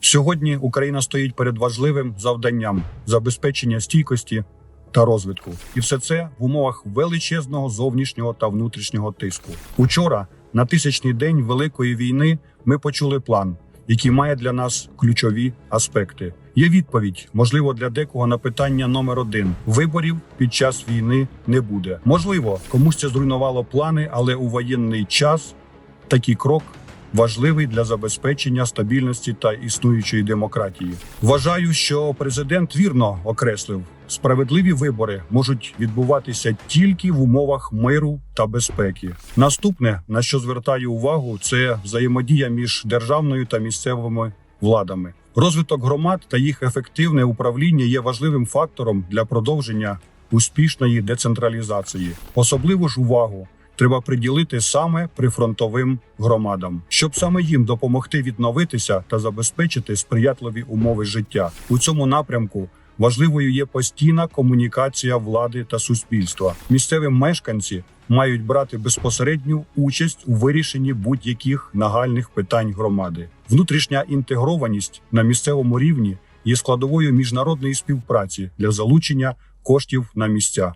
Сьогодні Україна стоїть перед важливим завданням забезпечення стійкості та розвитку, і все це в умовах величезного зовнішнього та внутрішнього тиску. Учора, на тисячний день великої війни, ми почули план, який має для нас ключові аспекти. Є відповідь, можливо, для декого на питання номер один: виборів під час війни не буде. Можливо, комусь це зруйнувало плани, але у воєнний час такий крок важливий для забезпечення стабільності та існуючої демократії. Вважаю, що президент вірно окреслив, справедливі вибори можуть відбуватися тільки в умовах миру та безпеки. Наступне, на що звертаю увагу, це взаємодія між державною та місцевими владами. Розвиток громад та їх ефективне управління є важливим фактором для продовження успішної децентралізації. Особливу ж увагу треба приділити саме прифронтовим громадам, щоб саме їм допомогти відновитися та забезпечити сприятливі умови життя. У цьому напрямку важливою є постійна комунікація влади та суспільства. Місцеві мешканці мають брати безпосередню участь у вирішенні будь-яких нагальних питань громади. Внутрішня інтегрованість на місцевому рівні є складовою міжнародної співпраці для залучення коштів на місця.